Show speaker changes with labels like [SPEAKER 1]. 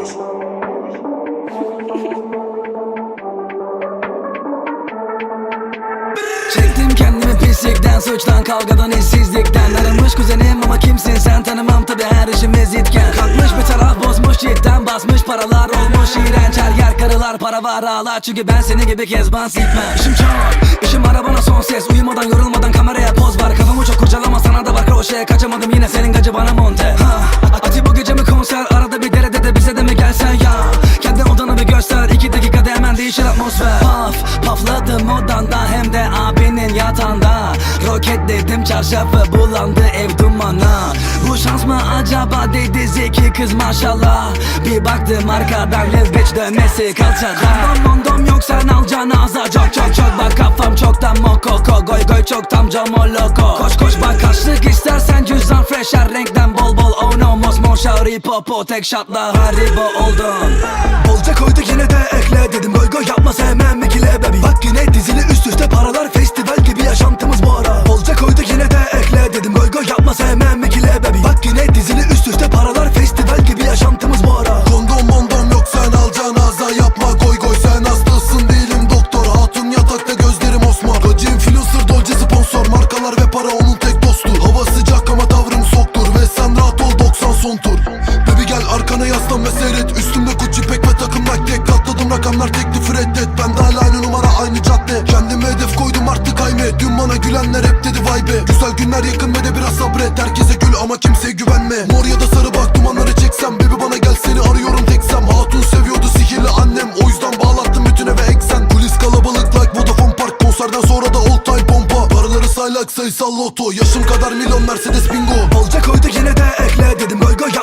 [SPEAKER 1] Çektim kendimi pislikten, suçtan, kavgadan, işsizlikten. Aramış kuzenim ama kimsin sen? Tanımam tabi her işimiz itken Kalkmış bir taraf bozmuş cidden. Basmış paralar olmuş iğrenç. Her yer karılar para var ağlar. Çünkü ben seni gibi kezban sikmem. İşim çok, işim arabana son ses. Uyumadan yorulmadan kameraya poz var. Kafamı çok kurcalama sana da var kroşeye kaçamadım yine senin gacı bana monte. Abinin yatağında Roketledim çarşafı bulandı ev dumana Bu şans mı acaba dedi zeki kız maşallah. Bir baktım arkadan lezbeç dönmesi kalçada. Kondom yok sen alacaksın ağza çok çok çok Bak kafam çoktan mokoko goy goy çok tam loko Koş koş bak kaçlık istersen cüzdan fresh her renkten bol bol. Oh no mosmor şauri popo tek shotla haribo oldun Bolca koyduk yine de ekle dedim. Goy goy yapma sevmem ikile bebi Bak yine
[SPEAKER 2] arkana yaslan ve seyret. Üstümde Gucci pek ve takım tek Katladım. Rakamlar teklifi reddet Ben de aynı numara aynı cadde. Kendime hedef koydum artık kayme Dün bana gülenler hep dedi vay be. Güzel günler yakın ve de biraz sabret. Herkese gül ama kimseye güvenme. Mor ya da sarı bak dumanları çeksem. Baby bana gel seni arıyorum teksem Hatun seviyordu sihirli annem. O yüzden bağlattım bütün eve eksen. Polis kalabalık like Vodafone Park. Konserden sonra da old time pompa. Paraları say like sayısal loto. Yaşım kadar milyon Mercedes bingo.
[SPEAKER 1] Bolca koyduk yine de ekle dedim. Goy